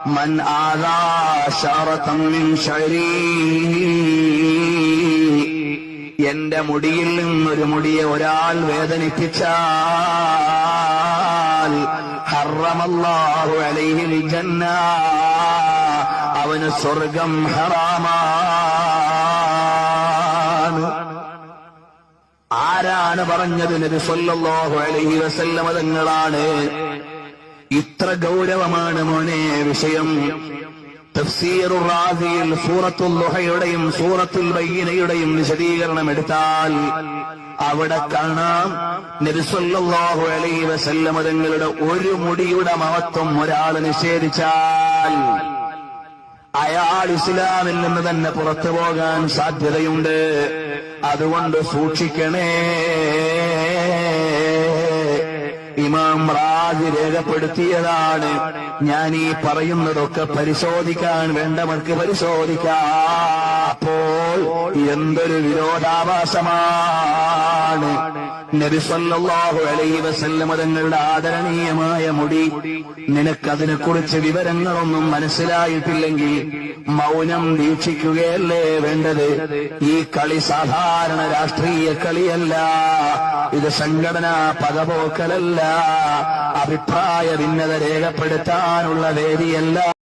من آذى شعرة من شعري എന്റെ മുടിയിൽ നിന്നൊരു മുടിയെ ഒരാൾ വേദനിപ്പിച്ചാൽ ഹറമല്ലാഹു അലൈഹിൽ ജന്ന അവന് സ്വർഗം ഹറാമാണ് ആരാണ് പറഞ്ഞത് നബി സല്ലല്ലാഹു അലൈഹി വസല്ലമ തങ്ങളാണ് ഇത്ര ഗൗരവമാണ് മോനെ വിഷയം. തഫ്സീറു റാസിയിൽ സൂറത്തുൽ ലുഹയുടെയും സൂറത്തുൽ ബയ്യനയുടെയും വിശദീകരണം എടുത്താൽ അവിടെ കാണാം നബി സല്ലല്ലാഹു അലൈഹി വസല്ലമ തങ്ങളുടെ ഒരു മുടിയുടെ മഹത്വം ഒരാൾ നിഷേധിച്ചാൽ അയാൾ ഇസ്ലാമിൽ നിന്ന് തന്നെ പുറത്തു പോകാൻ സാധ്യതയുണ്ട്. അതുകൊണ്ട് സൂക്ഷിക്കണേ. ഇമാം റാജി രേഖപ്പെടുത്തിയതാണ്. ഞാൻ ഈ പറയുന്നതൊക്കെ പരിശോധിക്കാൻ വേണ്ടവർക്ക് പരിശോധിക്കാം. അപ്പോൾ എന്തൊരു വിരോധാഭാസമാണ്. നബി സല്ലല്ലാഹു അലൈഹി വസല്ലമ തങ്ങളുടെ ആദരണീയമായ മുടി. നിനക്കതിനെ കുറിച്ച് വിവരങ്ങളൊന്നും മനസ്സിലായിട്ടില്ലെങ്കിൽ മൗനം വീക്ഷിക്കുകയല്ലേ വേണ്ടത്? ഈ കളി സാധാരണ രാഷ്ട്രീയ കളിയല്ല. ഇത് സംഘടനാ പകപോക്കലല്ല. അഭിപ്രായ ഭിന്നത രേഖപ്പെടുത്താനുള്ള വേദിയല്ല.